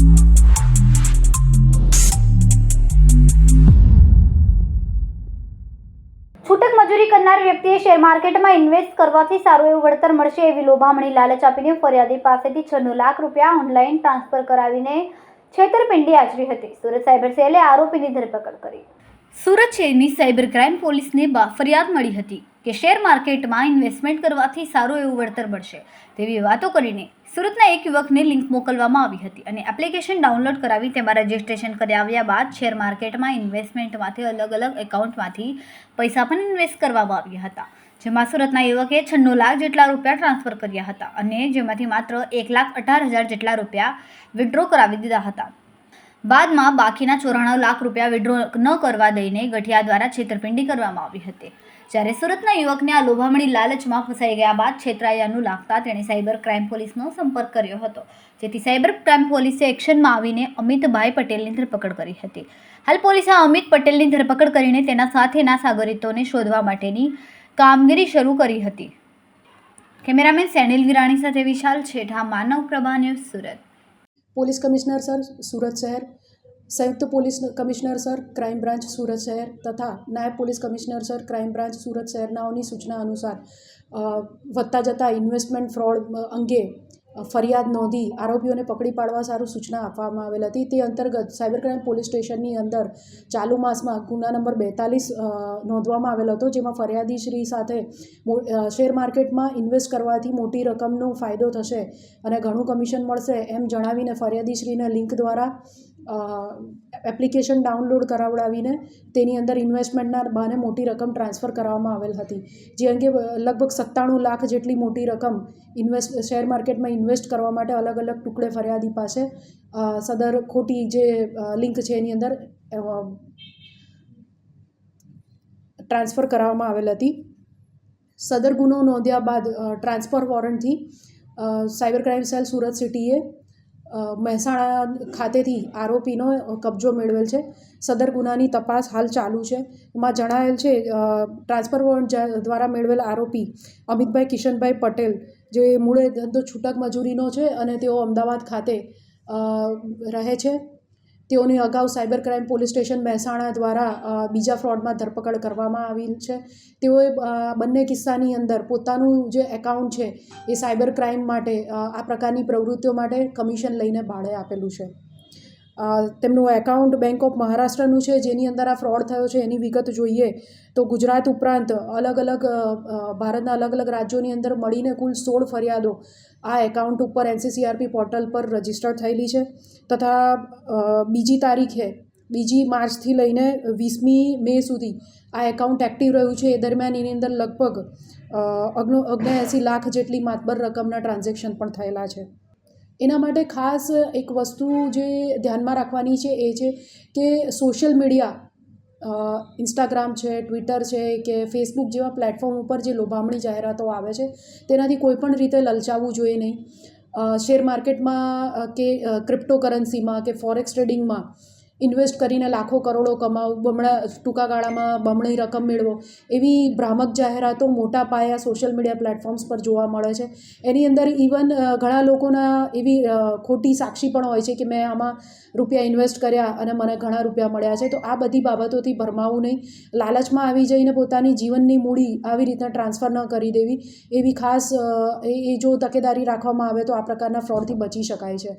છૂટક મજૂરી કરનાર વ્યક્તિએ શેર માર્કેટમાં ઇન્વેસ્ટ કરવાથી સારું એવું વળતર મળશે એવી લોભામણી લાલચ આપીને ફરિયાદી પાસેથી છન્નું લાખ રૂપિયા ઓનલાઈન ટ્રાન્સફર કરાવીને છેતરપિંડી આચરી હતી. સુરત સાયબર સેલે આરોપીની ધરપકડ કરી. સુરત શહેરની સાયબર ક્રાઇમ પોલીસને ફરિયાદ મળી હતી કે શેર માર્કેટમાં ઇન્વેસ્ટમેન્ટ કરવાથી સારું એવું વળતર મળશે તેવી વાતો કરીને સુરતના એક યુવકને લિંક મોકલવામાં આવી હતી અને એપ્લિકેશન ડાઉનલોડ કરાવી તેમાં રજિસ્ટ્રેશન કરાવ્યા બાદ શેર માર્કેટમાં ઇન્વેસ્ટમેન્ટમાંથી અલગ અલગ એકાઉન્ટમાંથી પૈસા પણ ઇન્વેસ્ટ કરવામાં આવ્યા હતા. જેમાં સુરતના યુવકે છન્નું લાખ જેટલા રૂપિયા ટ્રાન્સફર કર્યા હતા અને જેમાંથી માત્ર એક લાખ અઢાર હજાર જેટલા રૂપિયા વિડ્રો કરાવી દીધા હતા. બાદમાં બાકીના ચોરાણું લાખ રૂપિયા વિડ્રો ન કરવા દઈને ગઠિયા દ્વારા છેતરપિંડી કરવામાં આવી હતી. જ્યારે સુરતના યુવકને આ લોભામણી લાલચમાં ફસાઈ ગયા બાદ છેતરાયાનું લાગતા તેણે સાયબર ક્રાઇમ પોલીસનો સંપર્ક કર્યો હતો. જેથી સાયબર ક્રાઇમ પોલીસે એક્શનમાં આવીને અમિતભાઈ પટેલની ધરપકડ કરી હતી. હાલ પોલીસે અમિત પટેલની ધરપકડ કરીને તેના સાથેના સાગરિતોને શોધવા માટેની કામગીરી શરૂ કરી હતી. કેમેરામેન સેનિલ વિરાણી સાથે Vishal Chhetha, Manav Prabha news Surat. Police commissioner sir, Surat શહેર. સંયુક્ત police commissioner sir, crime branch, Surat શહેર. તથા નાયબ police commissioner sir, crime branch, Surat શહેરનાઓની સૂચના અનુસાર વધતા જતા ઇન્વેસ્ટમેન્ટ ફ્રોડ અંગે ફરિયાદ નોંધી આરોપીઓને પકડી પાડવા સારું સૂચના આપવામાં આવેલ હતી. તે અંતર્ગત સાયબર ક્રાઇમ પોલીસ સ્ટેશનની અંદર ચાલુ માસમાં ગુના નંબર બેતાલીસ નોંધવામાં આવેલ હતો, જેમાં ફરિયાદીશ્રી સાથે શેર માર્કેટમાં ઇન્વેસ્ટ કરવાથી મોટી રકમનો ફાયદો થશે અને ઘણું કમિશન મળશે એમ જણાવીને ફરિયાદીશ્રીને લિંક દ્વારા એપ્લિકેશન ડાઉનલોડ કરાવડાવીને તેની અંદર ઇન્વેસ્ટમેન્ટના બહાને મોટી રકમ ટ્રાન્સફર કરવામાં આવેલ હતી. જે અંગે લગભગ સત્તાણું લાખ જેટલી મોટી રકમ ઇન્વેસ્ટ શેર માર્કેટમાં ઇન્વેસ્ટ કરવા માટે અલગ અલગ ટુકડે ફરિયાદી પાસે સદર ખોટી જે લિંક છે એની અંદર ટ્રાન્સફર કરાવવામાં આવેલ હતી. સદર ગુનો નોંધ્યા બાદ ટ્રાન્સફર વોરંટથી સાયબર ક્રાઇમ સેલ સુરત સિટીએ મહેસાણા ખાતેથી આરોપીનો કબજો મેળવેલ છે. સદર ગુનાની તપાસ હાલ ચાલુ છે. એમાં જણાવેલ છે ટ્રાન્સફર વોરંટ દ્વારા મેળવેલ આરોપી અમિતભાઈ કિશનભાઈ પટેલ, જે મૂળે ધંધો છૂટક મજૂરીનો છે અને તેઓ અમદાવાદ ખાતે રહે છે. તેઓની અગાઉ cyber crime police station Mehsana દ્વારા બીજા ફ્રોડમાં ધરપકડ કરવામાં આવી છે. તેઓએ બંને કિસ્સાની અંદર પોતાનું જે એકાઉન્ટ છે એ સાયબર ક્રાઇમ માટે આ પ્રકારની પ્રવૃત્તિઓ માટે કમિશન લઈને ભાડે આપેલું છે. તેમનું એકાઉન્ટ બેંક ઓફ મહારાષ્ટ્રનું છે, જેની અંદર આ ફ્રોડ થયો છે, એની વિગત જોઈએ. તો ગુજરાત ઉપરાંત અલગ અલગ ભારતના અલગ અલગ રાજ્યોની અંદર મળીને કુલ સોળ ફરિયાદો આ એકાઉન્ટ ઉપર એનસીસીઆરપી પોર્ટલ પર રજિસ્ટર થયેલી છે. તથા બીજી તારીખે, બીજી માર્ચથી લઈને વીસમી મે સુધી આ એકાઉન્ટ એક્ટિવ રહ્યું છે. એ દરમિયાન એની અંદર લગભગ અગ્નો ઓગણએંસી લાખ જેટલી માતબર રકમના ટ્રાન્ઝેક્શન પણ થયેલા છે. એના માટે ખાસ એક વસ્તુ જે ધ્યાનમાં રાખવાની છે એ છે કે સોશિયલ મીડિયા ઇન્સ્ટાગ્રામ છે ટ્વિટર છે કે ફેસબુક જેવા પ્લેટફોર્મ ઉપર જે લોભામણી જાહેરાતો આવે છે, તેનાથી કોઈપણ રીતે લલચાવવું જોઈએ નહીં. શેર માર્કેટમાં કે ક્રિપ્ટોકરન્સીમાં કે ફોરેક્સ ટ્રેડિંગમાં ઇન્વેસ્ટ કરીને લાખો કરોડો કમાવો બમણા ટૂંકા ગાળામાં બમણી રકમ મેળવો એવી ભ્રામક જાહેરાતો મોટા પાયા સોશિયલ મીડિયા પ્લેટફોર્મ્સ પર જોવા મળે છે. એની અંદર ઇવન ઘણા લોકોના એવી ખોટી સાક્ષી પણ હોય છે કે મેં આમાં રૂપિયા ઇન્વેસ્ટ કર્યા અને મને ઘણા રૂપિયા મળ્યા છે. તો આ બધી બાબતોથી ભરમાવું નહીં. લાલચમાં આવી જઈને પોતાની જીવનની મૂડી આવી રીતના ટ્રાન્સફર ન કરી દેવી. એવી ખાસ એ જો તકેદારી રાખવામાં આવે તો આ પ્રકારના ફ્રોડથી બચી શકાય છે.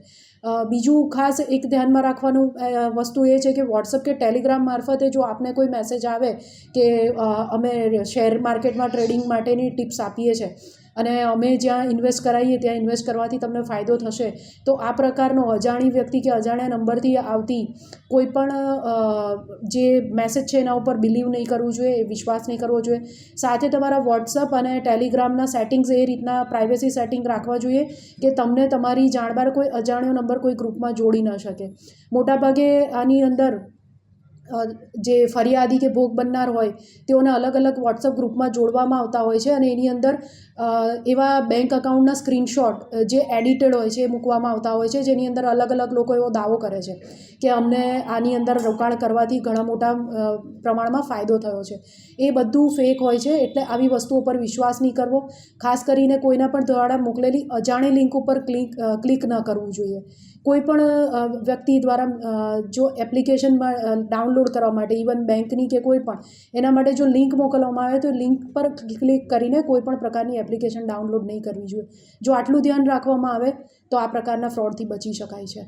બીજું ખાસ એક ધ્યાનમાં રાખવાનું અ, વસ્તુ એ છે કે વોટ્સઅપ કે ટેલિગ્રામ મારફતે જો આપને કોઈ મેસેજ આવે કે અમે શેર માર્કેટમાં ટ્રેડિંગ માટેની ટિપ્સ આપીએ છીએ અને અમે જ્યાં ઇન્વેસ્ટ કરાવીએ ત્યાં ઇન્વેસ્ટ કરવાથી તમને ફાયદો થશે. તો આ પ્રકારનો અજાણી વ્યક્તિ કે અજાણ્યા નંબરથી આવતી કોઈ પણ જે મેસેજ છે એના ઉપર બિલીવ નહીં કરવું જોઈએ વિશ્વાસ નહીં કરવો જોઈએ. સાથે તમારા વોટ્સઅપ અને ટેલિગ્રામના સેટિંગ્સ એ રીતના પ્રાઇવેસી સેટિંગ રાખવા જોઈએ કે તમને તમારી જાણબાર કોઈ અજાણ્યો નંબર કોઈ ગ્રુપમાં જોડી ન શકે. મોટાભાગે આની અંદર જે ફરિયાદી કે ભોગ બનનાર હોય, તેઓને અલગ અલગ વોટ્સઅપ ગ્રુપમાં જોડવામાં આવતા હોય છે અને એની અંદર એવા બેંક અકાઉન્ટના સ્ક્રીનશોટ જે એડિટેડ હોય છે એ મૂકવામાં આવતા હોય છે, જેની અંદર અલગ અલગ લોકો એવો દાવો કરે છે કે અમને આની અંદર રોકાણ કરવાથી ઘણા મોટા પ્રમાણમાં ફાયદો થયો છે. એ બધું ફેક હોય છે એટલે આવી વસ્તુઓ પર વિશ્વાસ નહીં કરવો. ખાસ કરીને કોઈના પણ દ્વારા મોકલેલી અજાણી લિંક ઉપર ક્લિક ક્લિક ન કરવું જોઈએ. કોઈ પણ વ્યક્તિ દ્વારા જો એપ્લિકેશનમાં ડાઉનલોડ કરવા માટે ઇવન બેંકની કે કોઈ પણ એના માટે જો લિંક મોકલવામાં આવે તો લિંક પર ક્લિક કરીને કોઈ પણ પ્રકારની એપ્લિકેશન ડાઉનલોડ નહીં કરવી જોઈએ. જો આટલું ધ્યાન રાખવામાં આવે, તો આ પ્રકારના ફ્રોડથી બચી શકાય છે.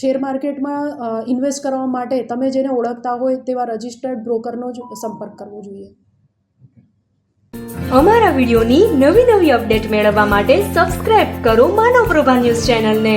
શેર માર્કેટમાં ઇન્વેસ્ટ કરવા માટે તમે જેને ઓળખતા હોય તેવા રજિસ્ટર્ડ બ્રોકરનો જ સંપર્ક કરવો જોઈએ. અમારા વિડીયોની નવી નવી અપડેટ મેળવવા માટે સબસ્ક્રાઇબ કરો માનવ પ્રભા ન્યૂઝ ચેનલને.